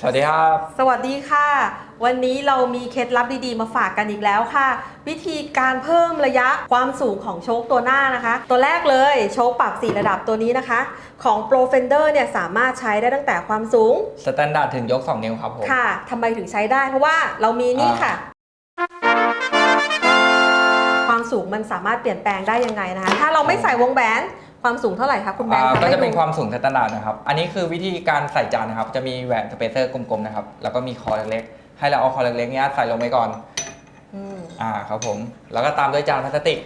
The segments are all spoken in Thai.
สวัสดีครับ สวัสดีค่ะ วันนี้เรามีเคล็ดลับดีๆ มาฝากกันอีกแล้วค่ะ วิธีการเพิ่มระยะความสูงของโชคตัวหน้านะคะ ตัวแรกเลยโชคปรับ 4 ระดับตัวนี้นะคะ ของ Pro Fender เนี่ยสามารถใช้ได้ตั้งแต่ความสูงสแตนดาร์ดถึงยก 2 นิ้วครับผม ค่ะทำไมถึงใช้ได้เพราะว่าเรามีนี่ค่ะ ความสูงมันสามารถเปลี่ยนแปลงได้ยังไงนะคะ ถ้าเราไม่ใส่วงแหวน ความสูงเท่าไหร่คะคุณแบงค์อ่าทำก็ให้จะเป็นดูความสูงสแตนดาร์ดนะครับ อันนี้คือวิธีการใส่จานนะครับ จะมีแหวนสเปเซอร์กลมๆนะครับ แล้วก็มีคอเล็กๆ ให้เราเอาคอเล็กๆเนี้ยใส่ลงไปก่อน อืมอ่าครับผม แล้วก็ตามด้วยจานพลาสติก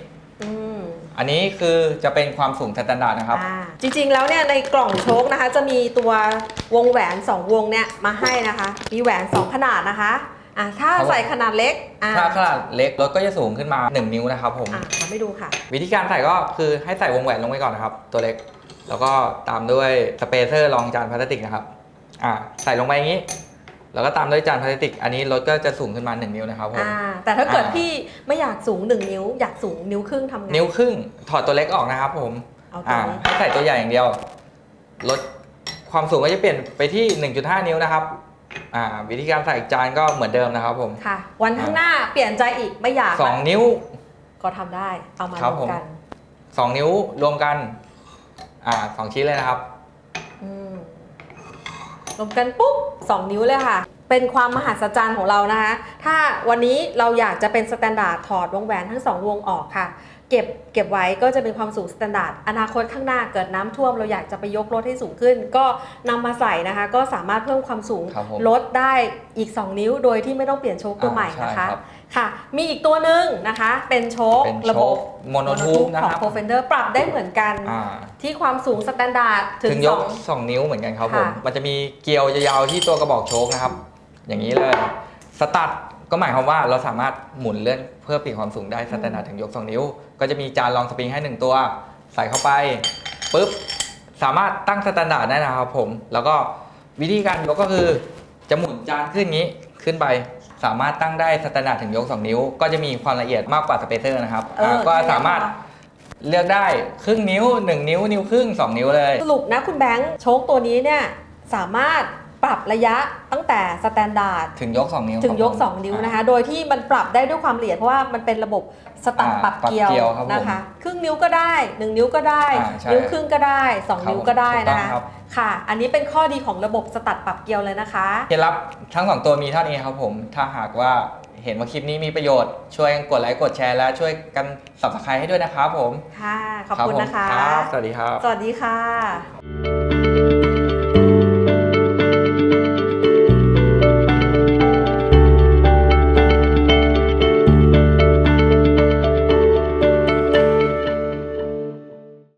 อืม อันนี้คือจะเป็นความสูงสแตนดาร์ดนะครับ อ่าจริงๆ แล้วเนี่ยในกล่องโชคนะคะ จะมีตัววงแหวน 2 วงเนี่ยมาให้นะคะ มีแหวน 2 ขนาดนะคะ อ่าถ้าครับผมใส่ขนาดเล็กอ่าถ้าขนาดเล็กรถก็จะสูงขึ้นมา 1 นิ้วนะครับผม อ่าทำให้ดูค่ะ วิธีการใส่ก็คือให้ใส่วงแหวนลงไปก่อนนะครับ ตัวเล็ก แล้วก็ตามด้วยสเปเซอร์รองจานพลาสติกนะครับอ่าใส่ลงไปอย่างนี้ แล้วก็ตามด้วยจานพลาสติก อันนี้รถก็จะสูงขึ้นมา 1 นิ้วนะครับผม อ่า แต่ถ้าเกิดอ่า พี่ไม่อยากสูง 1 นิ้ว อยากสูงนิ้วครึ่งทำไงนิ้วครึ่งถอดตัวเล็กออกนะครับผม เอาตัวอ่านี้ให้ใส่ตัวใหญ่อย่างเดียว ลดความสูงก็จะเปลี่ยนไปที่ 1.5 นิ้วนะครับ อ่าวิธีการใส่จานก็เหมือนเดิมนะครับผม ค่ะ วันข้างหน้าเปลี่ยนใจอีกไม่อยาก2นิ้ว ก็ทำได้ เอามาครัรบวผมมกัน2นิ้วรวมกัน อ่าสองชิ้นเลยนะครับ อืมรวมกันปุ๊บ2นิ้วเลยค่ะ เป็นความมหัศจรรย์ของเรานะคะ ถ้าวันนี้เราอยากจะเป็นสแตนดาร์ดถอดวงแหวนทั้ง2วงออกค่ะ เก็บเก็บไว้ก็จะเป็นความสูงสแตนดาร์ดอนาคตข้างหน้าเกิดน้ำท่วมเราอยากจะไปยกรถให้สูงขึ้น ก็นำมาใส่นะคะก็สามารถเพิ่มความสูงครับผมลดได้อีก 2 นิ้ว โดยที่ไม่ต้องเปลี่ยนโชคตัวใหม่อ่านะคะใช่ครับค่ะ มีอีกตัวหนึ่งนะคะเป็นโชคเป็นระโชบบคโมโนทูบนะของครับ Pro Fender ปรับได้เหมือนกันอ่าที่ความสูงสแตนดาร์ดถึถึงงยกสอง2นิ้วเหมือนกันครับผมค่ะมันจะมีเกลียวยาวๆที่ตัวกระบอกโชคนะครับ อย่างนี้เลยสตัด ก็หมายความว่าเราสามารถหมุนเลื่อนเพื่อเปลี่ยนความสูงได้สแตนดาร์ดถึงยก 2 นิ้ว ก็จะมีจานรองสปริงให้ 1 ตัว ใส่เข้าไปปุ๊บสามารถตั้งสแตนดาร์ดได้นะครับผม แล้วก็วิธีการยกก็คือ จะหมุนจานขึ้นงี้ขึ้นไป สามารถตั้งได้สแตนดาร์ดถึงยก 2 นิ้ว ก็จะมีความละเอียดมากกว่าสเปเซอร์นะครับเอออ่าก็ใช่แล้วสามารถเลือกได้ครึ่งนิ้ว 1 นิ้ว นิ้วครึ่ง 2 นิ้วเลย สรุปนะคุณแบงค์โชคตัวนี้เนี่ยสามารถ ปรับระยะตั้งแต่สแตนดาร์ดถึงยก 2 นิ้วถึงยกครับผม2นิ้วนะคะ โดยที่มันปรับได้ด้วยความละเอียดเพราะว่ามันเป็นระบบสตัดอ่าปรับเกลียวปรับเกลียวครับผมนะคะ ครึ่งนิ้วก็ได้ 1 นิ้วก็ได้อ่าใช่นิ้วครึ่งก็ได้2ครับนิ้วก็ได้ถูกต้นะองคะครับค่ะ อันนี้เป็นข้อดีของระบบสตัดปรับเกลียวเลยนะคะเคล็ดลับทั้งสองตัวมีเท่านี้ครับผมถ้าหากว่าเห็นว่าคลิปนี้มีประโยชน์ช่วยกันกดไลค์กดแชร์และช่วยกันสับสไครให้ด้วยนะครับผมค่ะขอบคุณรับผมนะคะครับสวัสดีครับ สวัสดีค่ะ